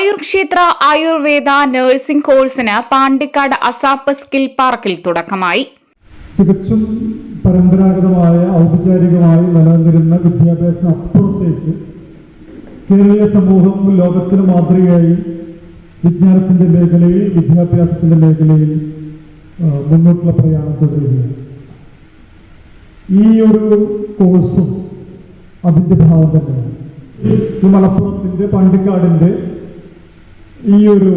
ആയുർ ക്ഷേത്ര ആയുർവേദ നഴ്സിംഗ് കോഴ്സിന് Pandikkad ASAP skill പാർക്കിൽ തുടക്കമായി. തികച്ചും പരമ്പരാഗതമായ ഔപചാരികമായി നിലനിന്നിരുന്ന വിദ്യാഭ്യാസത്തിന് അപ്പുറത്തേക്ക് കേരളീയ സമൂഹം ലോകത്തിന് മാതൃകയായി വിജ്ഞാനത്തിന്റെ മേഖലയിൽ വിദ്യാഭ്യാസത്തിന്റെ മേഖലയിൽ മുന്നോട്ടുള്ള പ്രയാണം തുടരുകയാണ്. ഈ ഒരു കോഴ്സും അതിന്റെ ഭാഗം തന്നെയാണ്. ഈ മലപ്പുറത്തിന്റെ പാണ്ടിക്കാടിന്റെ ഈ ഒരു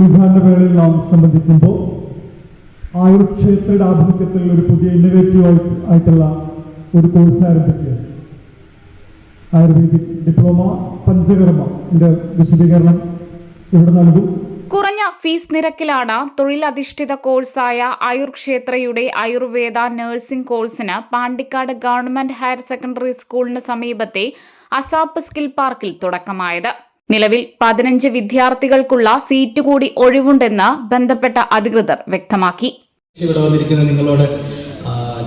ഉദ്ഘാടന വേളയിൽ നാം സംബന്ധിക്കുമ്പോൾ ആ ഒരു ക്ഷേത്രയുടെ ആഭിമുഖ്യത്തിൽ ഒരു പുതിയ ഇന്നോവേറ്റീവ് ആയിട്ടുള്ള ഒരു കോഴ്സ് ആരംഭിക്കുകയാണ്. ആയുർവേദിക് ഡിപ്ലോമ പഞ്ചകർമ്മ ഇതിന്റെ വിശദീകരണം ഇവിടെ നൽകും. കുറഞ്ഞ ഫീസ് നിരക്കിലാണ് തൊഴിലധിഷ്ഠിത കോഴ്സായ ആയുർ ക്ഷേത്രയുടെ ആയുർവേദ നഴ്സിംഗ് കോഴ്സിന് പാണ്ടിക്കാട് ഗവൺമെന്റ് ഹയർ സെക്കൻഡറി സ്കൂളിന് സമീപത്തെ അസാപ്പ് സ്കിൽ പാർക്കിൽ തുടക്കമായത്. നിലവിൽ പതിനഞ്ച് വിദ്യാർത്ഥികൾക്കുള്ള സീറ്റ് കൂടി ഒഴിവുണ്ടെന്ന് ബന്ധപ്പെട്ട അധികൃതർ വ്യക്തമാക്കി. ഇവിടെ വന്നിരിക്കുന്ന നിങ്ങളോട്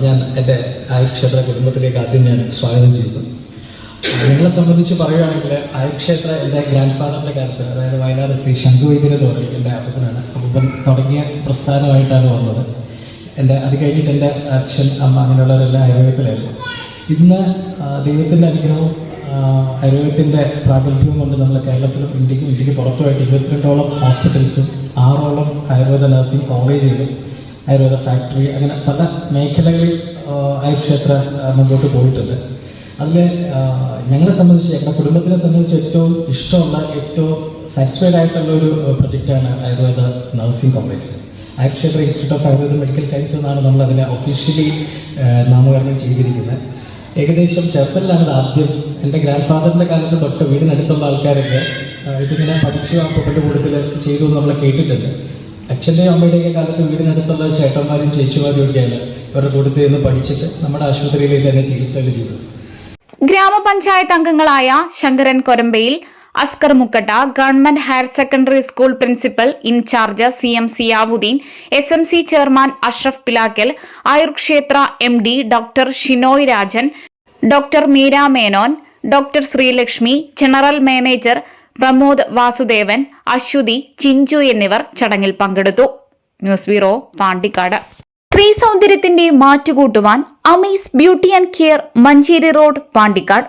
ഞാൻ എന്റെ ആയുർക്ഷേത്ര കുടുംബത്തിലേക്ക് ആദ്യം ഞാൻ സ്വാഗതം ചെയ്യുന്നു. നിങ്ങളെ സംബന്ധിച്ച് പറയുകയാണെങ്കിൽ ആയുർക്ഷേത്ര എന്റെ ഗ്രാൻഡ് ഫാദറിന്റെ കാലത്ത് അതായത് വയനാട് ശ്രീ ശംഖുവൈദ്യർ എന്ന് തുടങ്ങി എന്റെ അപ്പനാണ്. അപ്പം തുടങ്ങിയ പ്രസ്ഥാനമായിട്ടാണ് വന്നത്. എന്റെ അത് കഴിഞ്ഞിട്ട് എന്റെ അച്ഛൻ അമ്മ അങ്ങനെയുള്ളവരെല്ലാം ആയുർവേദത്തിലായിരുന്നു ഇന്ന് ദൈവത്തിന്റെ അനുഗ്രഹവും ആ, പ്രാഗൽഭ്യം കൊണ്ട് നമ്മൾ കേരളത്തിലും ഇന്ത്യക്കും ഇന്ത്യയ്ക്ക് പുറത്തുമായിട്ട് ഇരുപത്തിരണ്ടോളം ഹോസ്പിറ്റൽസും ആറോളം ആയുർവേദ നഴ്സിംഗ് കോളേജുകളും ആയുർവേദ ഫാക്ടറി അങ്ങനെ പല മേഖലകളിൽ ആയുർക്ഷേത്ര മുമ്പോട്ട് പോയിട്ടുണ്ട്. അതിൽ ഞങ്ങളെ സംബന്ധിച്ച് ഞങ്ങളുടെ കുടുംബത്തിനെ സംബന്ധിച്ച് ഏറ്റവും ഇഷ്ടമുള്ള ഏറ്റവും സാറ്റിസ്ഫൈഡ് ആയിട്ടുള്ള ഒരു പ്രൊജക്റ്റാണ് Ayurveda nursing college Ayurkshetra institute of Ayurveda medical science എന്നാണ് നമ്മൾ അതിനെ ഒഫീഷ്യലി നാമകരണം ചെയ്തിരിക്കുന്നത്. ഏകദേശം ചെറുപ്പത്തിലാണ് ഇത് ആദ്യം. എന്റെ ഗ്രാൻഡ് ഫാദറിന്റെ കാലത്ത് തൊട്ട് വീടിനടുത്തുള്ള ആൾക്കാരൊക്കെ ഇതിങ്ങനെ പഠിച്ചു പൊക്കട്ട് കൂടുതൽ ചെയ്തു നമ്മൾ കേട്ടിട്ടുണ്ട്. അച്ഛന്റെയും അമ്മയുടെയൊക്കെ കാലത്ത് വീടിനടുത്തുള്ള ചേട്ടന്മാരും ചേച്ചിമാരും ഒക്കെയാണ് ഇവരുടെ നിന്ന് പഠിച്ചിട്ട് നമ്മുടെ ആശുപത്രിയിൽ തന്നെ ചികിത്സകൾ ചെയ്തത്. ഗ്രാമപഞ്ചായത്ത് അംഗങ്ങളായ Sankaran Korambayil Askar Mukkatta government higher secondary school principal in charge C M Ziyauddeen S M C chairman Ashraf Pilakkal Ayurkshetra M D doctor Shinoy Rajan doctor Meera Menon doctor Sreelakshmi general manager Pramod Vasudevan Aswathy Chinchu എന്നിവർ ചടങ്ങിൽ പങ്കെടുത്തു. News bureau Pandikkad. സ്ത്രീ സൗന്ദര്യത്തിന്റെ മാറ്റുകൂട്ടുവാൻ Amaze beauty and care Manjeri road Pandikkad.